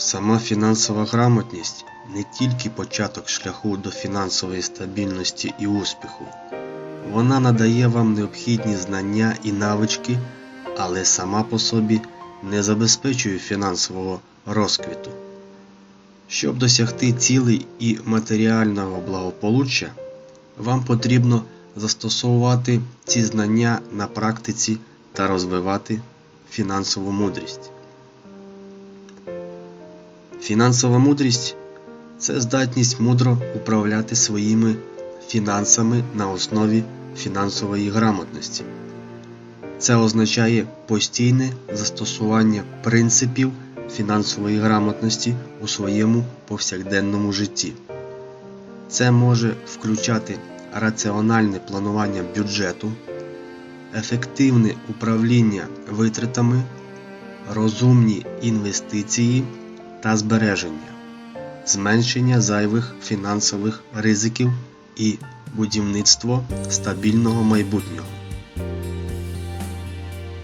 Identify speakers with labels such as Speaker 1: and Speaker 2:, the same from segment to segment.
Speaker 1: Сама фінансова грамотність не тільки початок шляху до фінансової стабільності і успіху. Вона надає вам необхідні знання і навички, але сама по собі не забезпечує фінансового розквіту. Щоб досягти цілей і матеріального благополуччя, вам потрібно застосовувати ці знання на практиці та розвивати фінансову мудрість. Фінансова мудрість це здатність мудро управляти своїми фінансами на основі фінансової грамотності. Це означає постійне застосування принципів фінансової грамотності у своєму повсякденному житті. Це може включати раціональне планування бюджету, ефективне управління витратами, розумні інвестиції та збереження, зменшення зайвих фінансових ризиків і будівництво стабільного майбутнього.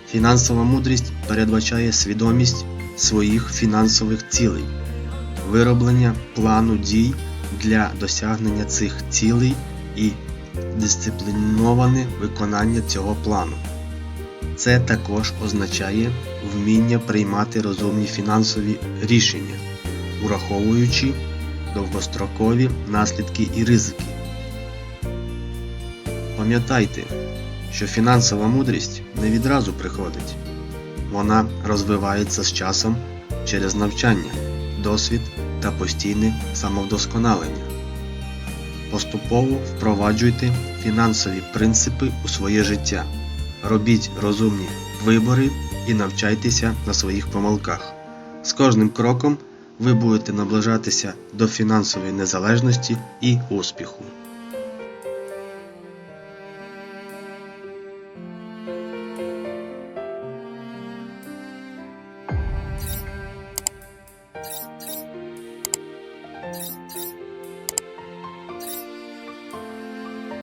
Speaker 1: Фінансова мудрість передбачає свідомість своїх фінансових цілей, вироблення плану дій для досягнення цих цілей і дисципліноване виконання цього плану. Це також означає вміння приймати розумні фінансові рішення, ураховуючи довгострокові наслідки і ризики. Пам'ятайте, що фінансова мудрість не відразу приходить. Вона розвивається з часом через навчання, досвід та постійне самовдосконалення. Поступово впроваджуйте фінансові принципи у своє життя робіть розумні вибори і навчайтеся на своїх помилках. З кожним кроком ви будете наближатися до фінансової незалежності і успіху. Thank you.